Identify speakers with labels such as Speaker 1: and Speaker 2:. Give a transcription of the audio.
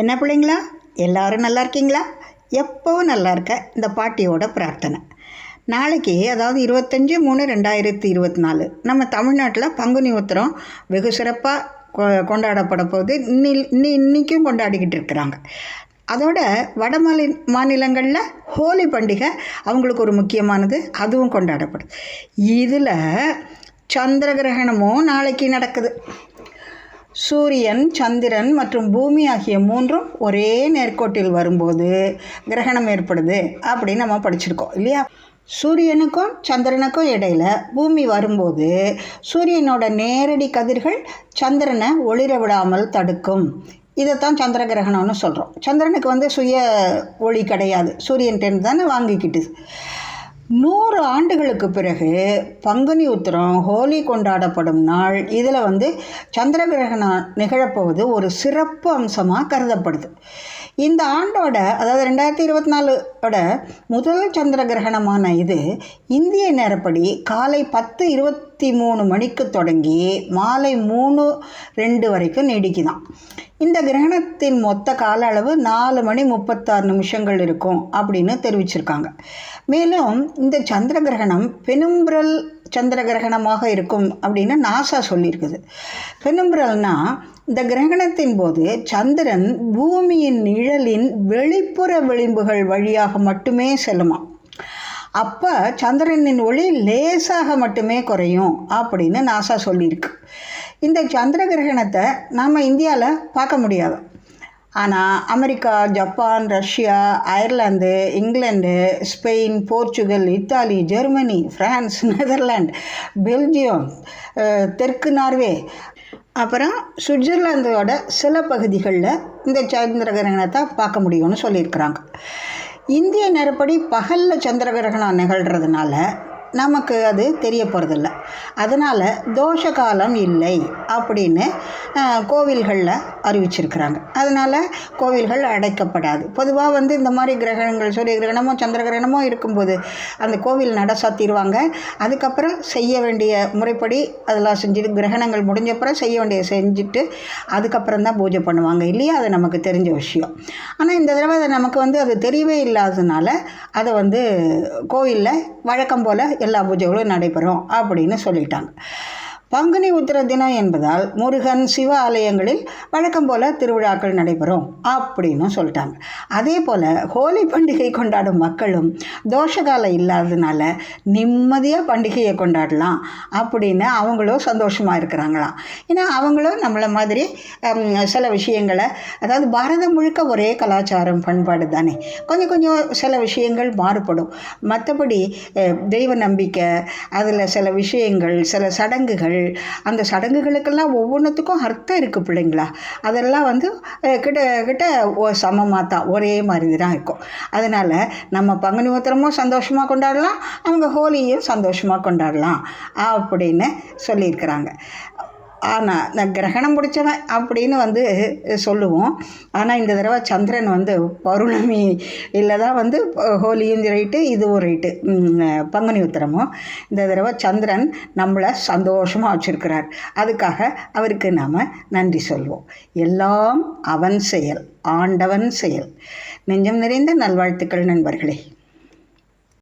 Speaker 1: என்ன பிள்ளைங்களா? எல்லாரும் நல்லா இருக்கீங்களா எப்போவும் நல்லா இருக்க இந்த பாட்டியோட பிரார்த்தனை. நாளைக்கு அதாவது இருபத்தஞ்சி மூணு ரெண்டாயிரத்தி இருபத்தி நாலு நம்ம தமிழ்நாட்டில் பங்குனி உத்திரம் வெகு சிறப்பாக கொ கொண்டாடப்பட போகுது. இன்னி இன்னி இன்றைக்கும் கொண்டாடிக்கிட்டு இருக்கிறாங்க. அதோட வட மாநில மாநிலங்களில் ஹோலி பண்டிகை அவங்களுக்கு ஒரு முக்கியமானது. அதுவும் கொண்டாடப்படுது. இதில் சந்திர கிரகணமும் நாளைக்கு நடக்குது. சூரியன் சந்திரன் மற்றும் பூமி ஆகிய மூன்றும் ஒரே நேர்கோட்டில் வரும்போது கிரகணம் ஏற்படுது அப்படின்னு நம்ம படிச்சிருக்கோம் இல்லையா? சூரியனுக்கும் சந்திரனுக்கும் இடையில பூமி வரும்போது சூரியனோட நேரடி கதிர்கள் சந்திரனை ஒளிர விடாமல் தடுக்கும். இதைத்தான் சந்திர கிரகணம்னு சொல்கிறோம் சந்திரனுக்கு வந்து சுய ஒளி கிடையாது. சூரியன்டேருந்து தானே வாங்கிக்கிட்டு நூறு ஆண்டுகளுக்கு பிறகு பங்குனி உத்திரம் ஹோலி கொண்டாடப்படும் நாள். இதில் வந்து சந்திர கிரகணம் நிகழப்போவது ஒரு சிறப்பு அம்சமாக கருதப்படுது. இந்த ஆண்டோட அதாவது ரெண்டாயிரத்தி இருபத்தி நாலோட முதல் சந்திர கிரகணமான இது இந்திய நேரப்படி காலை பத்து இருபத்தி மூணு மணிக்கு தொடங்கி மாலை மூணு ரெண்டு வரைக்கும் நீடிக்குதான். இந்த கிரகணத்தின் மொத்த கால அளவு நாலு மணி முப்பத்தாறு நிமிஷங்கள் இருக்கும் அப்படின்னு தெரிவிச்சிருக்காங்க. மேலும் இந்த சந்திர கிரகணம் பெனும்பிரல் சந்திர கிரகணமாக இருக்கும் அப்படின்னு நாசா சொல்லியிருக்குது. பெனும்பிரல்னா இந்த கிரகணத்தின் போது சந்திரன் பூமியின் நிழலின் வெளிப்புற விளிம்புகள் வழியாக மட்டுமே செல்லுமா அப்போ சந்திரனின் ஒளி லேசாக மட்டுமே குறையும் அப்படின்னு நாசா சொல்லியிருக்கு. இந்த சந்திர கிரகணத்தை நாம் இந்தியாவில் பார்க்க முடியாது. ஆனால் America Japan Russia Ireland England Spain Portugal Italy Germany France Netherland Belgium தெற்கு நார்வே. அப்புறம் சுவிட்சர்லாந்தோட சில பகுதிகளில் இந்த சந்திர கிரகணத்தை பார்க்க முடியும்னு சொல்லியிருக்கிறாங்க. இந்திய நேரப்படி பகலில் சந்திர கிரகணம் நிகழ்கிறதுனால நமக்கு அது தெரிய போகிறதில்ல அதனால் தோஷ காலம் இல்லை அப்படின்னு கோவில்களில் அறிவிச்சிருக்கிறாங்க. அதனால் கோவில்கள் அடைக்கப்படாது. பொதுவாக வந்து இந்த மாதிரி கிரகணங்கள் சூரிய கிரகணமோ சந்திர கிரகணமோ இருக்கும்போது அந்த கோவில் நட சாத்திடுவாங்க. அதுக்கப்புறம் செய்ய வேண்டிய முறைப்படி அதெல்லாம் செஞ்சுட்டு கிரகணங்கள் முடிஞ்சப்பறம் செய்ய வேண்டிய செஞ்சுட்டு அதுக்கப்புறம் தான் பூஜை பண்ணுவாங்க இல்லையா? அது நமக்கு தெரிஞ்ச விஷயம். ஆனால் இந்த தடவை அதை நமக்கு வந்து அது தெரியவே இல்லாததுனால அதை வந்து கோவிலில் வழக்கம் போல் எல்லா பூஜைகளும் நடைபெறும் அப்படின்னு சொல்லிட்டாங்க. பங்குனி உத்திர தினம் என்பதால் முருகன் சிவ ஆலயங்களில் வழக்கம் போல் திருவிழாக்கள் நடைபெறும் அப்படின்னு சொல்லிட்டாங்க. அதே போல் ஹோலி பண்டிகை கொண்டாடும் மக்களும் தோஷகாலம் இல்லாததுனால நிம்மதியாக பண்டிகையை கொண்டாடலாம் அப்படின்னு அவங்களும் சந்தோஷமாக இருக்கிறாங்களாம். ஏன்னா அவங்களும் நம்மளை மாதிரி சில விஷயங்களை அதாவது பாரதம் முழுக்க ஒரே கலாச்சாரம் பண்பாடு தானே. கொஞ்சம் கொஞ்சம் சில விஷயங்கள் மாறுபடும். மற்றபடி தெய்வ நம்பிக்கை அதில் சில விஷயங்கள் சில சடங்குகள் அந்த சடங்குகளுக்கெல்லாம் ஒவ்வொன்றுத்துக்கும் அர்த்தம் இருக்குது பிள்ளைங்களா. அதெல்லாம் வந்து கிட்ட கிட்ட சமமாக தான் ஒரே மாதிரி தான் இருக்கும். அதனால் நம்ம பங்குனி உத்திரமும் சந்தோஷமாக கொண்டாடலாம் அவங்க ஹோலியும் சந்தோஷமாக கொண்டாடலாம் அப்படின்னு சொல்லியிருக்கிறாங்க. ஆனால் நான் கிரகணம் பிடிச்சவன் அப்படின்னு வந்து சொல்லுவோம். ஆனால் இந்த தடவை சந்திரன் வந்து பௌர்ணமி இல்லை தான் வந்து ஹோலியும் ரைட்டு இதுவும் ரைட்டு. பங்குனி உத்திரமும் இந்த தடவை சந்திரன் நம்மளை சந்தோஷமாக வச்சுருக்கிறார். அதுக்காக அவருக்கு நாம் நன்றி சொல்வோம். எல்லாம் அவன் செயல் ஆண்டவன் செயல். நெஞ்சம் நிறைந்த நல்வாழ்த்துக்கள் நண்பர்களே.